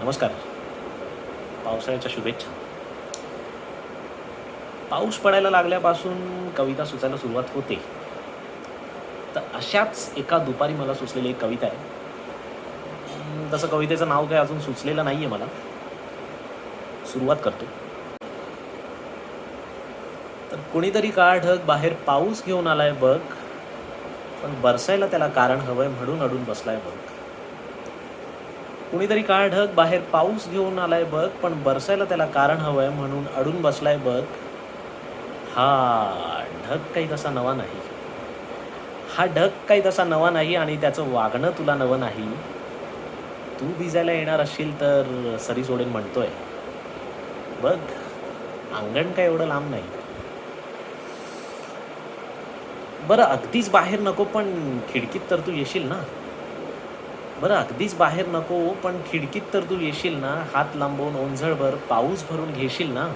नमस्कार. पावसाळ्याच्या शुभेच्छा. पाऊस पडायला लागल्यापासून कविता सुचायला सुरुवात होते. तर अशाच एका दुपारी मला सुचलेली एक कविता आहे. तसं कवितेचं नाव काय अजून सुचलेलं नाही आहे मला. सुरुवात करतो. तर कुणीतरी काळ ढग बाहेर पाऊस घेऊन आलाय बघ. पण बरसायला त्याला कारण हवंय म्हणून अडून बसलाय बघ. कुणीतरी काळ ढग बाहेर पाऊस घेऊन आलाय बघ पण बरसायला त्याला कारण हवंय म्हणून अडून बसलाय बघ. हा ढग काही तसा नवा नाही. हा ढग काही तसा नवा नाही आणि त्याचं वागणं तुला नवं नाही. तू भिजायला येणार असशील तर सरी सोडेन म्हणतोय. बघ अंगण काय एवढं लांब नाही. बरं अगदीच बाहेर नको पण खिडकीत तर तू येशील ना? बरं अगदीच बाहेर नको पण खिडकीत तर तू येशील ना? हात लांबवून ओंझळभर पाऊस भरून घेशील ना?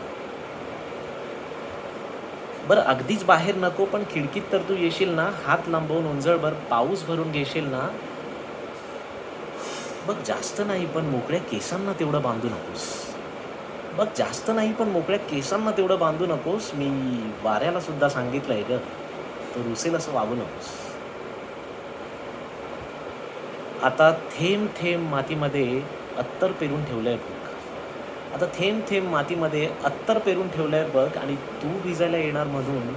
बरं अगदीच बाहेर नको पण खिडकीत तर तू येशील ना? हात लांबवून ओंझळभर पाऊस भरून घेशील ना? बघ जास्त नाही पण मोकळ्या केसांना तेवढं बांधू नकोस. बघ जास्त नाही पण मोकळ्या केसांना तेवढं बांधू नकोस. मी वाऱ्याला सुद्धा सांगितलंय ग. तो रुसेल असं वागू नकोस. आता थेंब थेंब मातीमध्ये अत्तर पेरून ठेवलं आहे बघ. आता थेंब थेंब मातीमध्ये अत्तर पेरून ठेवलं आहे बघ आणि तू भिजायला येणार मधून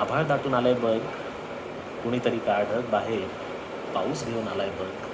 आभाळ दाटून आलाय बघ. कुणीतरी काढत बाहेर पाऊस घेऊन आला आहे बघ.